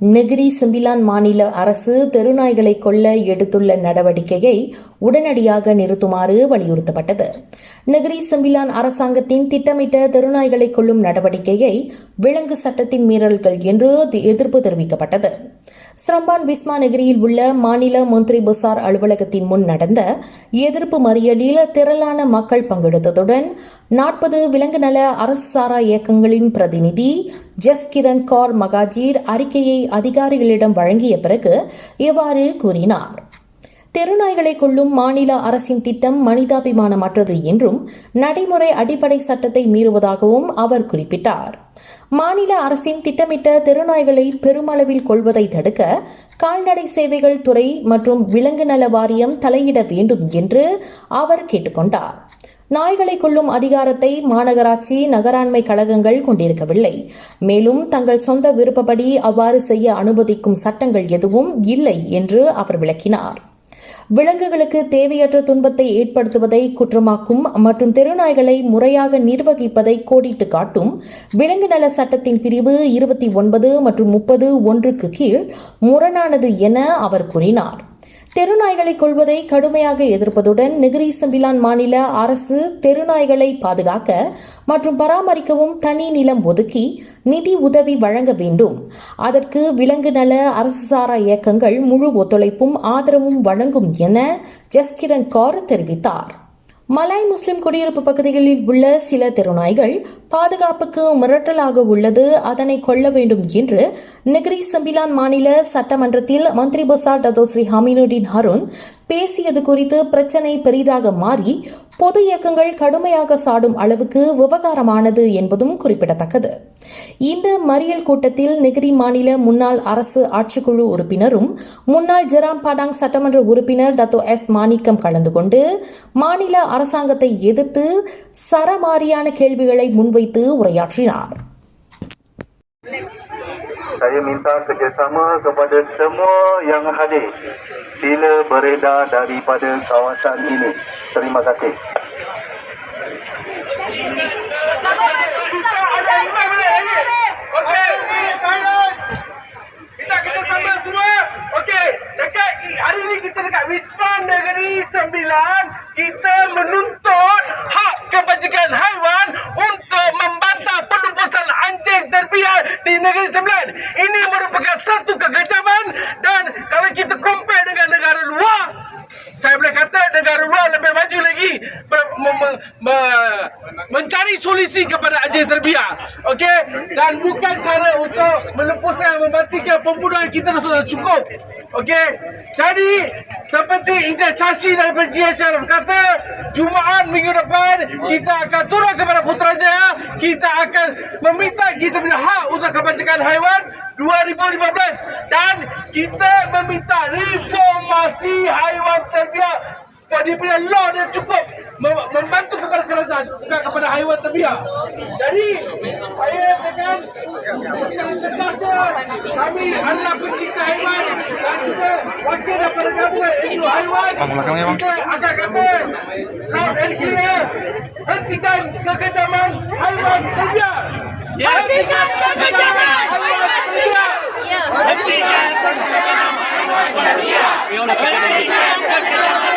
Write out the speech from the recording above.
Negeri Sembilan மாநில அரசு தெருநாய்களை கொல்ல எடுத்துள்ள நடவடிக்கையை உடனடியாக நிறுத்துமாறு வலியுறுத்தப்பட்டது. நெகிரி செம்பிலான் அரசாங்கத்தின் திட்டமிட்ட தெருநாய்களை கொல்லும் நடவடிக்கையை விலங்கு சட்டத்தின் மீறல்கள் என்று எதிர்ப்பு தெரிவிக்கப்பட்டது. ஸ்ரம்பான் விஸ்மா நகரியில் உள்ள மாநில மந்திரி பசார் அலுவலகத்தின் முன் நடந்த எதிர்ப்பு மறியலில் திரளான மக்கள் பங்கெடுத்ததுடன் நாற்பது விலங்கு நல அரசு சாரா இயக்கங்களின் பிரதிநிதி ஜஸ்கிரண் கौर மகாஜீர் அறிக்கையை அதிகாரிகளிடம் வழங்கிய பிறகு இவ்வாறு கூறினார். தெருநாய்களை கொள்ளும் மாநில அரசின் திட்டம் மனிதாபிமானமற்றது என்றும் நடைமுறை அடிப்படை சட்டத்தை மீறுவதாகவும் அவர் குறிப்பிட்டார். மாநில அரசின் திட்டமிட்ட தெருநாய்களை பெருமளவில் கொள்வதை தடுக்க கால்நடை சேவைகள் துறை மற்றும் விலங்கு நல வாரியம் தலையிட வேண்டும் என்று அவர் கேட்டுக்கொண்டார். நாய்களை கொள்ளும் அதிகாரத்தை மாநகராட்சி நகராண்மை கழகங்கள் கொண்டிருக்கவில்லை. மேலும் தங்கள் சொந்த விருப்பப்படி அவ்வாறு செய்ய அனுமதிக்கும் சட்டங்கள் எதுவும் இல்லை என்று அவர் விளக்கினார். விலங்குகளுக்கு தேவையற்ற துன்பத்தை ஏற்படுத்துவதை குற்றமாக்கும் மற்றும் தெருநாய்களை முறையாக நிர்வகிப்பதை கோடிட்டு காட்டும் விலங்கு நல சட்டத்தின் பிரிவு இருபத்தி ஒன்பது மற்றும் முப்பது ஒன்றுக்கு கீழ் முரணானது என அவர் கூறினார். தெருநாய்களை கொள்வதை கடுமையாக எதிர்ப்பதுடன் நிகிரி சம்பிலான் மாநில அரசு தெருநாய்களை பாதுகாக்க மற்றும் பராமரிக்கவும் தனி நிலம் ஒதுக்கி நிதி உதவி வழங்க வேண்டும். அதற்கு விலங்கு நல அரசு சாரா இயக்கங்கள் முழு ஒத்துழைப்பும் ஆதரவும் வழங்கும் என ஜஸ்கிரண் கौर தெரிவித்தார். மலாய் முஸ்லிம் குடியிருப்பு பகுதிகளில் உள்ள சில தெருநாய்கள் பாதுகாப்புக்கு மிரட்டலாக உள்ளது அதனை கொல்ல வேண்டும் என்று நெகிரி சம்பிலான் மாநில சட்டமன்றத்தில் மந்திரி பசார் டதோஸ்ரீ ஹமீனுடின் அருண் பேசியது குறித்து பிரச்சனை பெரிதாக மாறி பொது இயக்கங்கள் கடுமையாக சாடும் அளவுக்கு விவகாரமானது என்பதும் குறிப்பிடத்தக்கது. இந்த மறியல் கூட்டத்தில் நெகிரி மாநில முன்னாள் அரசு ஆட்சிக்குழு உறுப்பினரும் முன்னாள் ஜெராம் பாடாங் சட்டமன்ற உறுப்பினர் டத்தோ எஸ் மாணிக்கம் கலந்து கொண்டு மாநில அரசாங்கத்தை எதிர்த்து சரமாரியான கேள்விகளை முன்வைத்து உரையாற்றினார். Saya minta kerjasama kepada semua yang hadir. Sila beredar daripada kawasan ini. Terima kasih. 2019 ini merupakan satu kekejaman dan kalau kita compare dengan negara luar saya boleh kata negara luar lebih maju lagi mencari solusi kepada ajar terbiar. Okey? Dan bukan cara untuk melepaskan membatikan pembunuhan kita sudah cukup. Okey? Jadi, seperti Encik Chashi daripada GHR berkata, Jumaat minggu depan kita akan turun kepada Putrajaya kita akan meminta kita punya hak untuk kebajikan haiwan 2015 dan kita meminta reformasi haiwan terbiak. Dia punya law dia cukup mem- membantu kepada kerajaan bukan kepada haiwan terbiak. Jadi saya dengan kami adalah pencinta haiwan Bang, belakang ni bang. Hentikan kekejaman haiwan terbiar. Hentikan kekejaman haiwan terbiar. Hentikan kekejaman haiwan terbiar. Hentikan kekejaman haiwan terbiar.